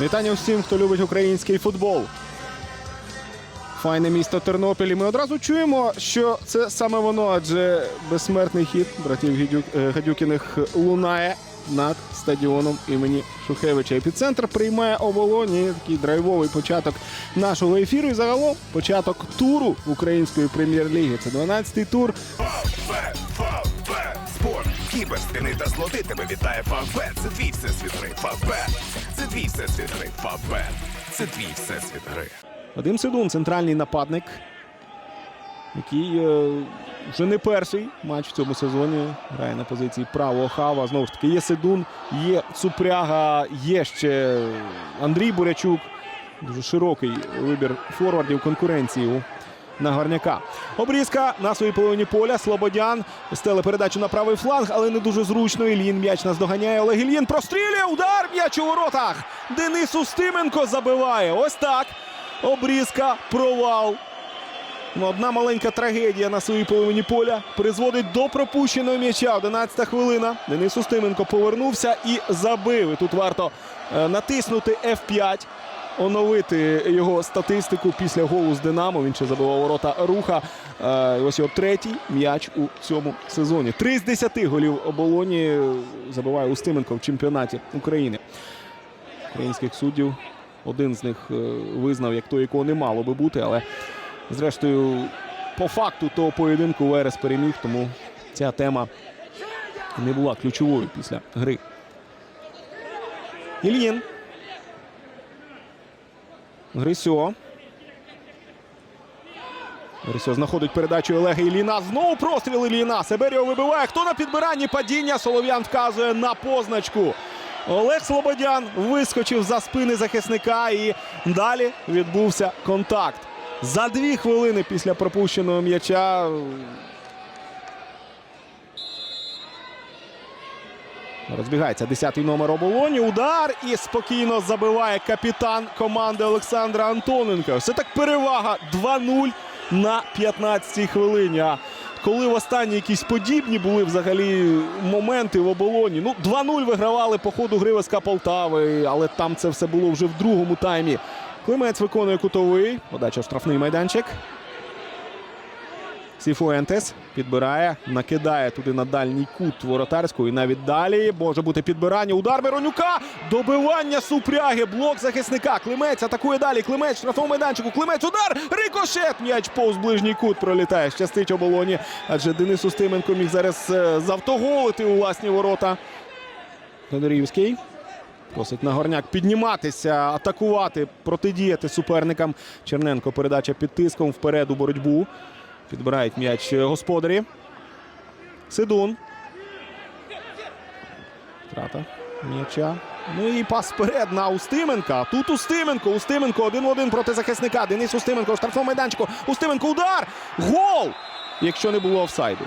Вітання всім, хто любить український футбол. Файне місто Тернопіль. І Ми одразу чуємо, що це саме воно, адже безсмертний хід братів е, Гадюкіних лунає над стадіоном імені Шухевича. Епіцентр приймає оболоні. Такий драйвовий початок нашого ефіру. І загалом початок туру української прем'єр-ліги. Це 12-й тур. Спорт, кібер, стіни та злоти тебе вітає Фавбет. Це твій всесвіт гри. Це твій всесвіт гри. Фавбет. Це твій всесвіт гри. Вадим Сидун, центральний нападник, який е, вже не перший матч в цьому сезоні грає на позиції правого хава. Знову ж таки, є Сидун, є Цупряга, є ще Андрій Бурячук. Дуже широкий вибір форвардів конкуренції у Нагорняка. Обрізка на своїй половині поля. Слободян стеле передачу на правий фланг, але не дуже зручно. Ільїн м'яч наздоганяє. Олег Ільїн прострілює. Удар м'яч у воротах. Денис Устименко забиває. Ось так. Обрізка, провал. Ну, Одна маленька трагедія на своїй половині поля призводить до пропущеного м'яча. 11-та хвилина. Денис Устименко повернувся і забив. І тут варто е, натиснути F5, оновити його статистику після голу з Динамо. Він ще забивав ворота руха. Е, ось його третій м'яч у цьому сезоні. Три з десяти голів оболоні забиває Устименко в чемпіонаті України. Українських суддів один з них е, визнав як той, якого не мало би бути, але зрештою, по факту того поєдинку Верес переміг, тому ця тема не була ключовою після гри. Ільїн. Грисьо. Грисьо знаходить передачу Олега Ілліна. Знову простріл Ілліна. Себеріо вибиває. Хто на підбиранні падіння? Солов'ян вказує на позначку. Олег Слободян вискочив за спини захисника і далі відбувся контакт. За дві хвилини після пропущеного м'яча. Розбігається 10-й номер оболоні. Удар і спокійно забиває капітан команди Олександра Антоненка. Все так перевага 2-0 на 15-й хвилині. А коли в останні якісь подібні були взагалі моменти в оболоні. Ну, 2-0 вигравали по ходу гри ВСК Полтави, але там це все було вже в другому таймі. Климець виконує кутовий. Подача штрафний майданчик. Сіфуентес підбирає, накидає туди на дальній кут воротарського і навіть далі може бути підбирання. Удар Миронюка. Добивання супряги. Блок захисника. Климець атакує далі. Климець в штрафному майданчику. Климець удар. Рикошет. М'яч повз ближній кут пролітає. Щастить оболоні. Адже Денис Устименко міг зараз е, завтоголити у власні ворота. Тодорівський. Просить Нагорняк підніматися, атакувати, протидіяти суперникам. Черненко передача під тиском вперед у боротьбу. Підбирають м'яч господарі. Сидун. Втрата м'яча. Ну і пас вперед на Устименка. Тут Устименко. Устименко один в один проти захисника. Денис Устименко в штрафному майданчику. Устименко удар. Гол! Якщо не було офсайду.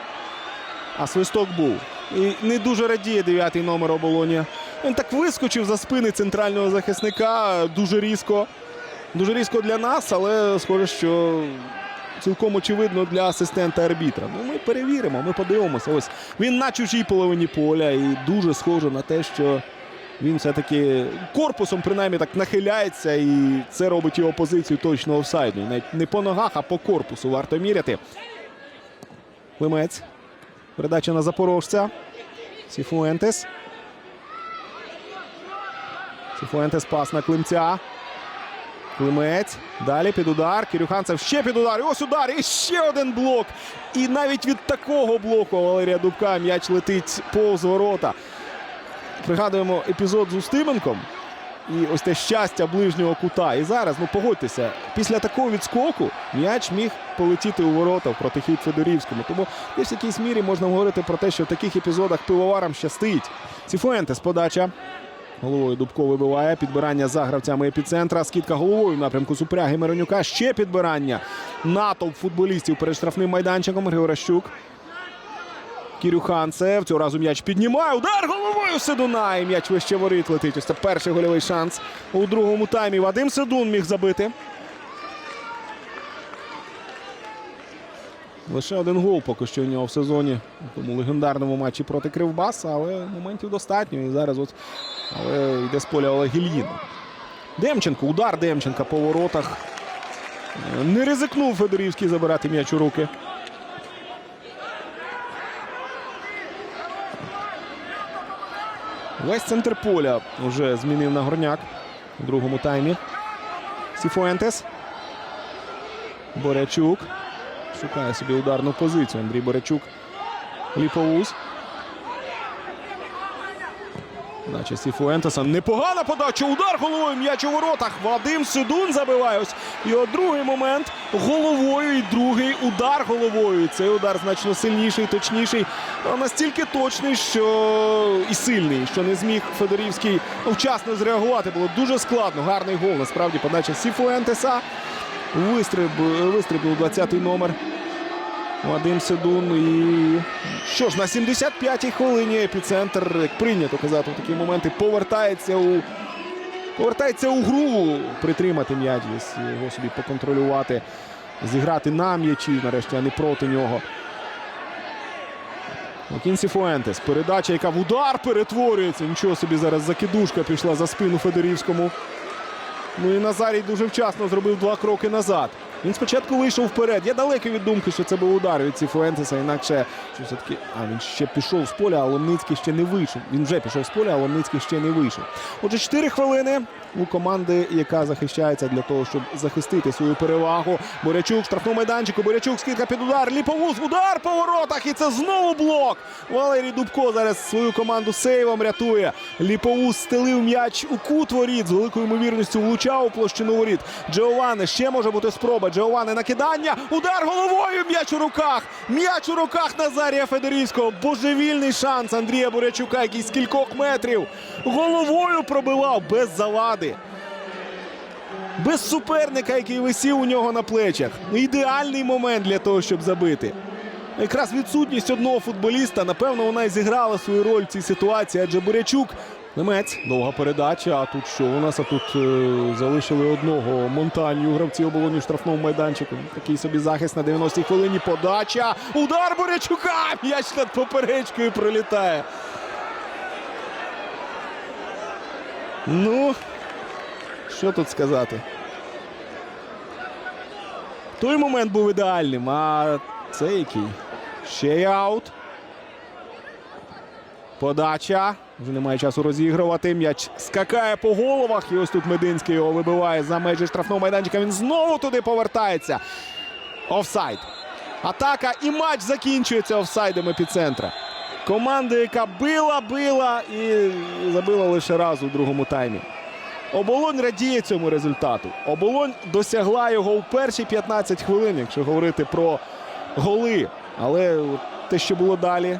А свисток був. І не дуже радіє дев'ятий номер оболоні. Він так вискочив за спини центрального захисника дуже різко. Дуже різко для нас, але схоже, що цілком очевидно для асистента арбітра. Ну, ми перевіримо, ми подивимося. Ось він на чужій половині поля і дуже схоже на те, що він все-таки корпусом принаймні так нахиляється, і це робить його позицію точно офсайдною. Навіть не по ногах, а по корпусу варто міряти. Климець. Передача на запорожця. Сіфуентес. Сіфуентес пас на Климця. Климець. Далі під удар. Кирюханцев ще під удар. І ось удар. І ще один блок. І навіть від такого блоку Валерія Дубка м'яч летить повз ворота. Пригадуємо епізод з Устименком. І ось те щастя ближнього кута. І зараз, ну погодьтеся, після такого відскоку м'яч міг полетіти у ворота в протихід Федорівському. Тому десь в якійсь мірі можна говорити про те, що в таких епізодах пивоварам щастить. Ціфуентес подача. Головою Дубко вибиває. Підбирання за гравцями епіцентра. Скидка головою в напрямку Супряги Миронюка. Ще підбирання. Натовп футболістів перед штрафним майданчиком. Григоращук. Кірюханцев. Цього разу м'яч піднімає. Удар головою Седуна. І м'яч вище воріт летить. Ось це перший гольовий шанс у другому таймі. Вадим Седун міг забити. Лише один гол поки що у нього в сезоні у тому легендарному матчі проти Кривбаса, але моментів достатньо. І зараз от але йде з поля Олег Ільїн. Демченко, удар Демченка по воротах. Не ризикнув Федорівський забирати м'яч у руки. Весь центр поля вже змінив Нагорняк у другому таймі. Сіфуентес. Борячук. Шукає собі ударну позицію. Андрій Борячук. Ліповуз. Наче Сіфуентеса. Непогана подача. Удар головою. М'яч у воротах. Вадим Сидун забиває. Ось. От другий момент головою. І другий удар головою. Цей удар значно сильніший, точніший. Настільки точний, що і сильний, що не зміг Федорівський вчасно зреагувати. Було дуже складно. Гарний гол. Насправді подача Сіфуентеса. Вистриб, вистрибнув 20-й номер. Вадим Седун. І що ж, на 75-й хвилині епіцентр, як прийнято казати, в такі моменти повертається у. Повертається у гру, притримати м'яч, його собі поконтролювати, зіграти на м'ячі, нарешті, а не проти нього. Кінсі Фуентес. Передача, яка в удар перетворюється. Нічого собі зараз закидушка пішла за спину Федорівському. Ну і Назарій дуже вчасно зробив два кроки назад. Він спочатку вийшов вперед. Я далекий від думки, що це був удар від Сіфуентеса. Інакше що все-таки. А він ще пішов з поля, а Ломницький ще не вийшов. Він вже пішов з поля, а Ломницький ще не вийшов. Отже, 4 хвилини у команди, яка захищається для того, щоб захистити свою перевагу. Борячук, штрафнув майданчику. Борячук, скидка під удар. Ліповуз, удар по воротах. І це знову блок. Валерій Дубко зараз свою команду сейвом рятує. Ліповуз стелив м'яч у кут воріт. З великою ймовірністю влучав у площину воріт. Джеоване ще може бути спроба. Джеоване накидання. Удар головою. М'яч у руках. М'яч у руках Назарія Федорівського. Божевільний шанс Андрія Бурячука, який з кількох метрів головою пробивав без завади. Без суперника, який висів у нього на плечах. Ідеальний момент для того, щоб забити. Якраз відсутність одного футболіста, напевно, вона і зіграла свою роль в цій ситуації, адже Бурячук. Немець, довга передача. А тут що у нас? А тут е, залишили одного Монтаню. Гравці оболоні в штрафному майданчику. Такий собі захист на 90-й хвилині. Подача. Удар Бурячука! М'яч над поперечкою пролітає. Ну, що тут сказати? Той момент був ідеальним, а це який? Ще й аут. Подача. Вже немає часу розігрувати. М'яч скакає по головах. І ось тут Мединський його вибиває за межі штрафного майданчика. Він знову туди повертається. Офсайд. Атака і матч закінчується офсайдом епіцентра. Команда, яка била, била і забила лише раз у другому таймі. Оболонь радіє цьому результату. Оболонь досягла його у перші 15 хвилин, якщо говорити про голи. Але те, що було далі,